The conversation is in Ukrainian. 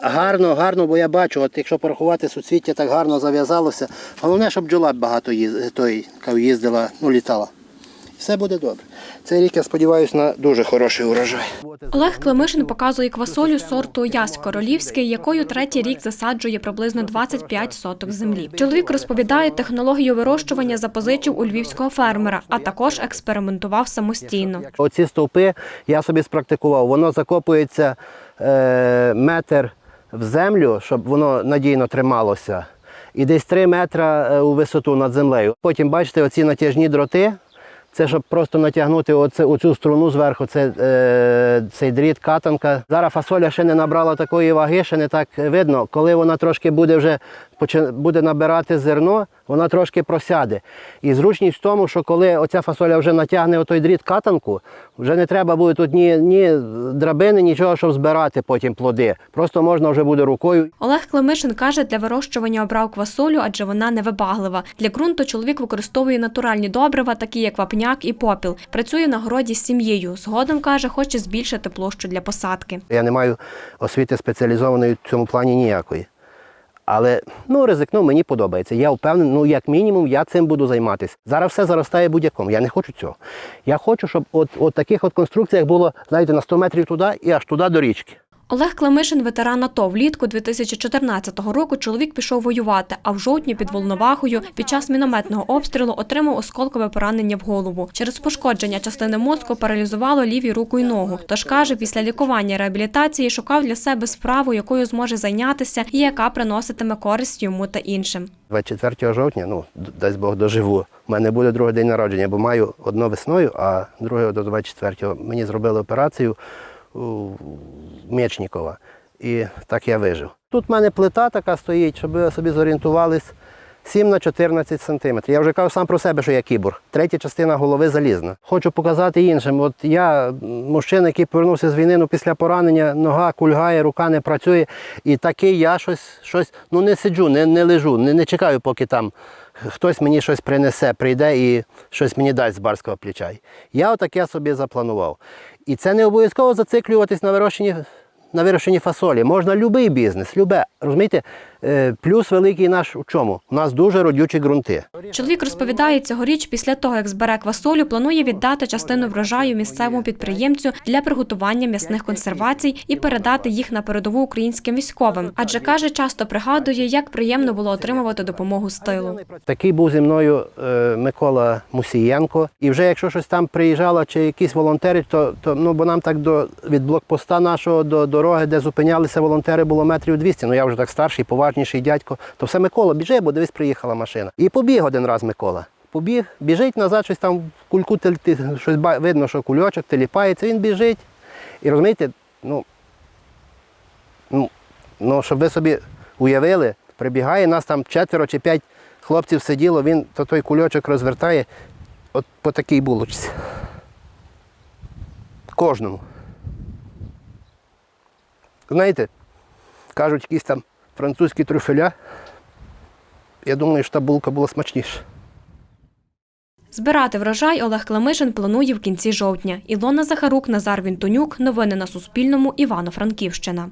Гарно, гарно, бо я бачу, от якщо порахувати суцвіття, так гарно зав'язалося. Головне, щоб бджола багато їз... той, їздила, ну літала. Все буде добре. Цей рік я сподіваюся на дуже хороший урожай. Олег Климишин показує квасолю сорту Ясь Королівський, якою третій рік засаджує приблизно 25 соток землі. Чоловік розповідає, технологію вирощування запозичив у львівського фермера, а також експериментував самостійно. Оці стовпи я собі спрактикував. Воно закопується е, метр в землю, щоб воно надійно трималося. І десь 3 метри е, у висоту над землею. Потім, бачите, оці натяжні дроти. Це щоб просто натягнути оце, оцю струну зверху, це, е, цей дріт, катанка. Зараз фасоля ще не набрала такої ваги, ще не так видно. Коли вона трошки буде вже буде набирати зерно, вона трошки просяде. І зручність в тому, що коли оця фасоля вже натягне отой дріт катанку, вже не треба буде тут ні, ні драбини, нічого, щоб збирати потім плоди. Просто можна вже буде рукою. Олег Климишин каже, для вирощування обрав квасолю, адже вона невибаглива. Для ґрунту чоловік використовує натуральні добрива, такі як вапняк і попіл. Працює на городі з сім'єю. Згодом каже, хоче збільшити площу для посадки. Я не маю освіти спеціалізованої в цьому плані ніякої. Але ну, ризикну, мені подобається. Я впевнений, ну як мінімум, я цим буду займатися. Зараз все заростає будь-якому. Я не хочу цього. Я хочу, щоб от, от таких от конструкціях було, знаєте, на 100 метрів туди і аж туди до річки. Олег Климишин, ветеран АТО. Влітку 2014 року чоловік пішов воювати, а в жовтні під Волновахою під час мінометного обстрілу отримав осколкове поранення в голову. Через пошкодження частини мозку паралізувало ліві руку й ногу. Тож каже, після лікування і реабілітації шукав для себе справу, якою зможе зайнятися і яка приноситиме користь йому та іншим. 24 жовтня, ну, дасть Бог доживу. У мене буде другий день народження, бо маю одно весною, а друге до 24-го. Мені зробили операцію у Мечнікова. І так я вижив. Тут в мене плита така стоїть, щоб ви собі зорієнтувались. 7 на 14 сантиметрів. Я вже кажу сам про себе, що я кіборг. Третя частина голови залізна. Хочу показати іншим. От я мужчина, який повернувся з війни, ну після поранення нога кульгає, рука не працює. І такий я щось, щось ну не сиджу, не, не лежу, не, не чекаю, поки там хтось мені щось принесе, прийде і щось мені дасть з барського плеча. Я отаке собі запланував. І це не обов'язково зациклюватись на вирощенні на вирощенні фасолі. Можна будь-який бізнес, любе. Розумієте, Е, плюс великий наш у чому? У нас дуже родючі ґрунти. Чоловік розповідає, цьогоріч після того, як збере квасолю, планує віддати частину врожаю місцевому підприємцю для приготування м'ясних консервацій і передати їх на передову українським військовим. Адже каже, часто пригадує, як приємно було отримувати допомогу з тилу. Такий був зі мною е, Микола Мусієнко. І вже якщо щось там приїжджало чи якісь волонтери, то, то ну бо нам так до від блокпоста нашого до. до дороги, де зупинялися волонтери, було метрів 200. Ну я вже так старший, поважніший дядько. То все Микола, біжи, бо дивись, приїхала машина. І побіг один раз Микола. Побіг, біжить назад, щось там в кульку щось видно, що кульочок теліпається, він біжить. І розумієте, ну, ну, ну щоб ви собі уявили, прибігає, нас там четверо чи п'ять хлопців сиділо, він то той кульочок розвертає от по такій булочці. Кожному. Знаєте, кажуть, якісь там французькі трюфеля. Я думаю, що та булка була смачніша. Збирати врожай Олег Кламишин планує в кінці жовтня. Ілона Захарук, Назар Вінтонюк. Новини на Суспільному. Івано-Франківщина.